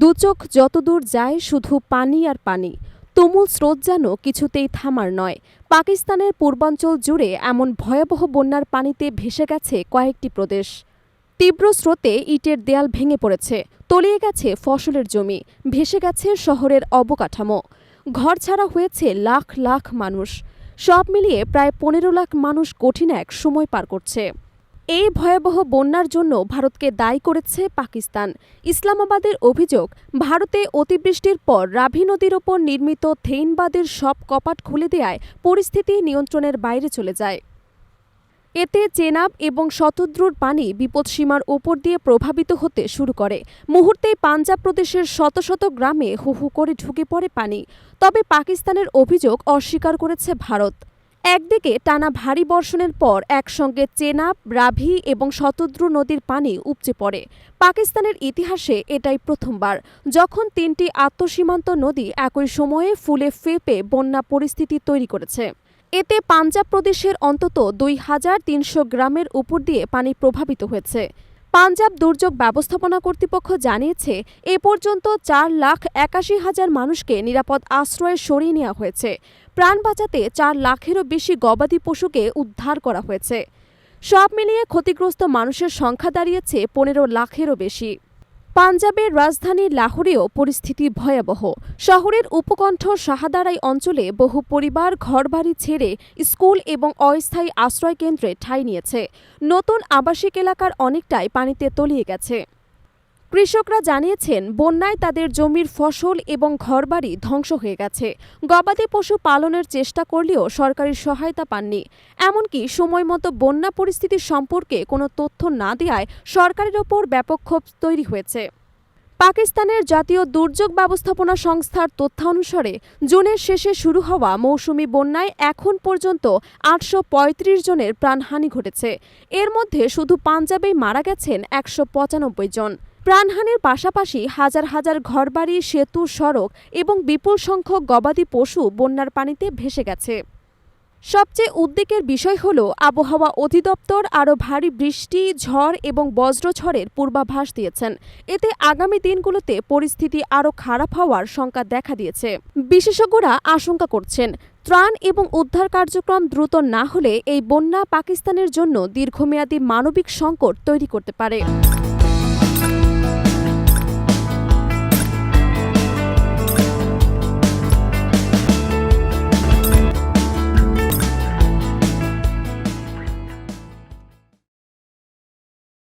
দুচোখ যতদূর যায় শুধু পানি আর পানি। তুমুল স্রোত যেন কিছুতেই থামার নয়। পাকিস্তানের পূর্বাঞ্চল জুড়ে এমন ভয়াবহ বন্যার পানিতে ভেসে গেছে কয়েকটি প্রদেশ। তীব্র স্রোতে ইটের দেয়াল ভেঙে পড়েছে, তলিয়ে গেছে ফসলের জমি, ভেসে গেছে শহরের অবকাঠামো। ঘর ছাড়া হয়েছে লাখ লাখ মানুষ। সব মিলিয়ে প্রায় পনেরো লাখ মানুষ কঠিন এক সময় পার করছে। এই ভয়াবহ বন্যার জন্য ভারতকে দায়ী করেছে পাকিস্তান। ইসলামাবাদের অভিযোগ, ভারতে অতিবৃষ্টির পর রাভি নদীর ওপর নির্মিত থেইনবাদের সব কপাট খুলে দেয়ায় পরিস্থিতি নিয়ন্ত্রণের বাইরে চলে যায়। এতে চেনাব এবং শতদ্রুর পানি বিপদসীমার ওপর দিয়ে প্রভাবিত হতে শুরু করে। মুহূর্তেই পাঞ্জাব প্রদেশের শত শত গ্রামে হু হু করে ঢুকে পড়ে পানি। তবে পাকিস্তানের অভিযোগ অস্বীকার করেছে ভারত। একদিকে টানা ভারী বর্ষণের পর একসঙ্গে চেনাব রাভি এবং শতদ্রু নদীর পানি উপচে পড়ে। পাকিস্তানের ইতিহাসে এটাই প্রথমবার। যখন তিনটি আত্মসীমান্ত নদী একই সময়ে ফুলে ফেপে বন্যা পরিস্থিতি তৈরি করেছে। এতে পাঞ্জাব প্রদেশের অন্তত দুই হাজার তিনশো গ্রামের উপর দিয়ে পানি প্রভাবিত হয়েছে। পাঞ্জাব দুর্যোগ ব্যবস্থাপনা কর্তৃপক্ষ জানিয়েছে, এ পর্যন্ত চার লাখ একাশি হাজার মানুষকে নিরাপদ আশ্রয়ে সরিয়ে নেওয়া হয়েছে। প্রাণ বাঁচাতে চার লাখেরও বেশি গবাদি পশুকে উদ্ধার করা হয়েছে। সব মিলিয়ে ক্ষতিগ্রস্ত মানুষের সংখ্যা দাঁড়িয়েছে পনেরো লাখেরও বেশি। পাঞ্জাবের রাজধানী লাহোরেও পরিস্থিতি ভয়াবহ। শহরের উপকণ্ঠ শাহাদারাই অঞ্চলে বহু পরিবার ঘরবাড়ি ছেড়ে স্কুল এবং অস্থায়ী আশ্রয়কেন্দ্রে ঠাঁই নিয়েছে। নতুন আবাসিক এলাকার অনেকটাই পানিতে তলিয়ে গেছে। কৃষকরা জানিয়েছেন, বন্যায় তাদের জমির ফসল এবং ঘরবাড়ি ধ্বংস হয়ে গেছে। গবাদি পশু পালনের চেষ্টা করলেও সরকারি সহায়তা পাননি। এমনকি সময়মতো বন্যা পরিস্থিতি সম্পর্কে কোনো তথ্য না দেওয়ায় সরকারের ওপর ব্যাপক ক্ষোভ তৈরি হয়েছে। পাকিস্তানের জাতীয় দুর্যোগ ব্যবস্থাপনা সংস্থার তথ্য অনুসারে জুনের শেষে শুরু হওয়া মৌসুমি বন্যায় এখন পর্যন্ত আটশো পঁয়ত্রিশ জনের প্রাণহানি ঘটেছে। এর মধ্যে শুধু পাঞ্জাবেই মারা গেছেন একশো পঁচানব্বই জন। প্রাণহানির পাশাপাশি হাজার হাজার ঘরবাড়ি, সেতু, সড়ক এবং বিপুল সংখ্যক গবাদি পশু বন্যার পানিতে ভেসে গেছে। সবচেয়ে উদ্বেগের বিষয় হল আবহাওয়া অধিদপ্তর আরও ভারী বৃষ্টি, ঝড় এবং বজ্রঝড়ের পূর্বাভাস দিয়েছেন। এতে আগামী দিনগুলোতে পরিস্থিতি আরও খারাপ হওয়ার শঙ্কা দেখা দিয়েছে। বিশেষজ্ঞরা আশঙ্কা করছেন, ত্রাণ এবং উদ্ধার কার্যক্রম দ্রুত না হলে এই বন্যা পাকিস্তানের জন্য দীর্ঘমেয়াদী মানবিক সংকট তৈরি করতে পারে।